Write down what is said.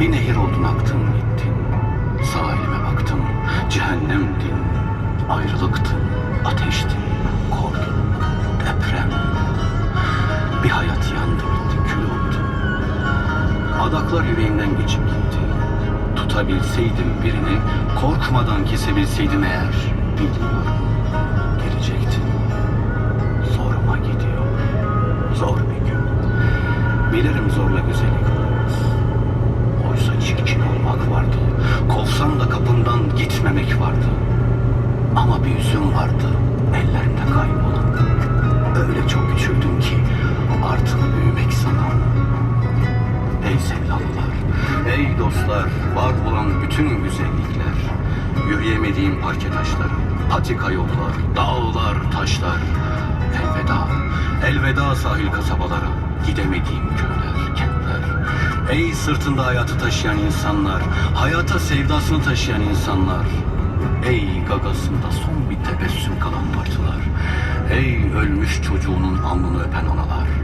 Bir nehir oldun aktın gittin. Sahilime baktım, cehennemdin. Ayrılıktın, ateştin, korkun, deprem. Bir hayat yandı bitti, kül oldu. Adaklar yüreğimden geçip gitti. Tutabilseydim birini, korkmadan kesebilseydim eğer, biliyorum, gelecektin. Zoruma gidiyor, zor bir gün. Bilirim zorla güzellik olmaz. Gitmemek vardı. Ama bir yüzüm vardı, ellerimde kaybolan. Öyle çok küçüldüm ki artık büyümek sana. Ey sevdalılar, ey dostlar, var olan bütün güzellikler. Yürüyemediğim parke taşları, patika yollar, dağlar, taşlar. Elveda, elveda sahil kasabalara, gidemediğim köyler. Ey sırtında hayatı taşıyan insanlar, hayata sevdasını taşıyan insanlar. Ey gagasında son bir tebessüm kalan martılar. Ey ölmüş çocuğunun alnını öpen analar.